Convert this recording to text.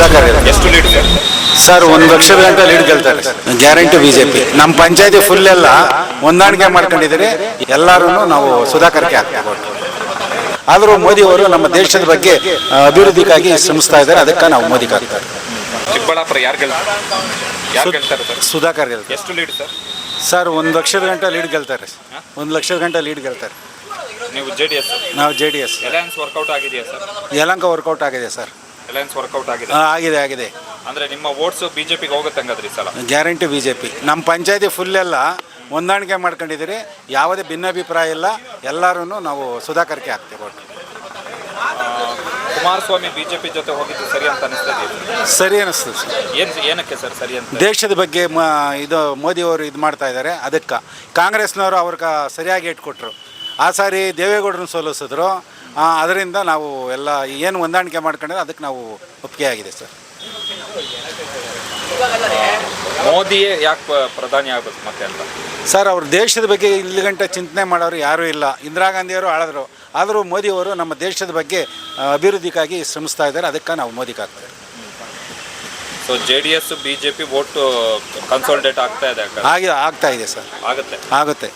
ಸುಧಾಕರ್ ಇರೋದು. ಎಷ್ಟು lead sir ಒಂದು ಲಕ್ಷದ ಗಂಟೆ ಲೀಡ್ ಗೆಲ್ತಾರೆ. ಗ್ಯಾರಂಟಿ ಬಿಜೆಪಿ ನಮ್ಮ ಪಂಚಾಯತಿ ಫುಲ್ ಎಲ್ಲ ಹೊಂದಾಣಿಕೆ ಮಾಡ್ಕೊಂಡಿದ್ದೀರಿ. ಎಲ್ಲರೂ ನಾವು ಸುಧಾಕರ್ಗೆ ಹಾಕ್ತೀವಿ. ಆದರೂ ಮೋದಿ ಅವರು ನಮ್ಮ ದೇಶದ ಬಗ್ಗೆ ಅಭಿವೃದ್ಧಿಗಾಗಿ ಶ್ರಮಿಸ್ತಾ ಇದ್ದಾರೆ. ಅದಕ್ಕೆ ನಾವು ಮೋದಿ ಹಾಕ್ತಾರೆ ಚಿಕ್ಕಬಳ್ಳಾಪುರ ಯಾರು ಗೆಲ್ತಾರೆ? ಸುಧಾಕರ್ ಗೆಲ್ತಾರೆ. ಎಷ್ಟು ಲೀಡ್ ಸರ್ ಸರ್ ಒಂದು ಲಕ್ಷದ ಗಂಟೆ ಲೀಡ್ ಗೆಲ್ತಾರೆ. ಒಂದು ಲಕ್ಷದ ಗಂಟೆ ಲೀಡ್ ಗೆಲ್ತಾರೆ. ನೀವು ಜೆ ಡಿ ಎಸ್ ನಾವು ಜೆ ಡಿ ಎಸ್ ಯಲಂಕ ವರ್ಕೌಟ್ ಆಗಿದೆಯಾ ಸರ್ ಯಲಂಕ ವರ್ಕೌಟ್ ಆಗಿದೆ ಸರ್ ಅಲಯನ್ಸ್ ವರ್ಕೌಟ್ ಆಗಿದೆ. ಆಗಿದೆ ಆಗಿದೆ. ಅಂದ್ರೆ ನಿಮ್ಮ ವೋಟ್ಸ್ ಬಿಜೆಪಿಗೆ ಹೋಗುತ್ತೆ ಹಂಗಾದ್ರೆ ಈ ಸಲ? ಗ್ಯಾರಂಟಿ ಬಿ ಜೆ ಪಿ ನಮ್ಮ ಪಂಚಾಯತಿ ಫುಲ್ ಎಲ್ಲ ಹೊಂದಾಣಿಕೆ ಮಾಡ್ಕೊಂಡಿದ್ದೀರಿ. ಯಾವುದೇ ಭಿನ್ನಾಭಿಪ್ರಾಯ ಇಲ್ಲ. ಎಲ್ಲರೂ ನಾವು ಸುಧಾಕರ್ಕೆ ಹಾಕ್ತೀವಿ ಒಟ್ಟು ಕುಮಾರಸ್ವಾಮಿ ಬಿಜೆಪಿ ಜೊತೆ ಹೋಗಿದ್ದು ಸರಿ ಅಂತ ಅನಿಸ್ತದೆ ಸರಿ ಅನಿಸ್ತದೆ ಸರ್. ಏನು ಏನಕ್ಕೆ ಸರ್ ಸರಿ ಅಂತ? ದೇಶದ ಬಗ್ಗೆ ಮ ಇದು ಮೋದಿಯವರು ಇದು ಮಾಡ್ತಾ ಇದ್ದಾರೆ ಅದಕ್ಕೆ ಕಾಂಗ್ರೆಸ್ನವರು ಅವ್ರಿಗೆ ಸರಿಯಾಗಿ ಇಟ್ಕೊಟ್ರು ಆ ಸಾರಿ ದೇವೇಗೌಡರನ್ನ ಸೋಲಿಸಿದ್ರು. ಅದರಿಂದ ನಾವು ಎಲ್ಲ ಏನು ಹೊಂದಾಣಿಕೆ ಮಾಡ್ಕೊಂಡಿದ್ರೆ ಅದಕ್ಕೆ ನಾವು ಒಪ್ಪಿಗೆ ಆಗಿದೆ ಸರ್. ಮೋದಿಯೇ ಯಾಕೆ ಪ್ರಧಾನಿ ಆಗಬೇಕು ಮತ್ತೆ ಅಂತ? ಸರ್ ಅವ್ರ ದೇಶದ ಬಗ್ಗೆ ಇಲ್ಲಿ ಗಂಟೆ ಚಿಂತನೆ ಮಾಡೋರು ಯಾರೂ ಇಲ್ಲ. ಇಂದಿರಾ ಗಾಂಧಿಯವರು ಆಳಿದ್ರು. ಆದರೂ ಮೋದಿಯವರು ನಮ್ಮ ದೇಶದ ಬಗ್ಗೆ ಅಭಿವೃದ್ಧಿಗಾಗಿ ಶ್ರಮಿಸ್ತಾ ಇದ್ದಾರೆ. ಅದಕ್ಕೆ ನಾವು ಮೋದಿಗೆ ಹಾಕ್ತೇವೆ so J D S BJP vote consolidate ಆಗ್ತಾ ಇದೆ. ಹಾಗೆ ಆಗ್ತಾ ಇದೆ ಸರ್. ಆಗುತ್ತೆ. ಆಗುತ್ತೆ.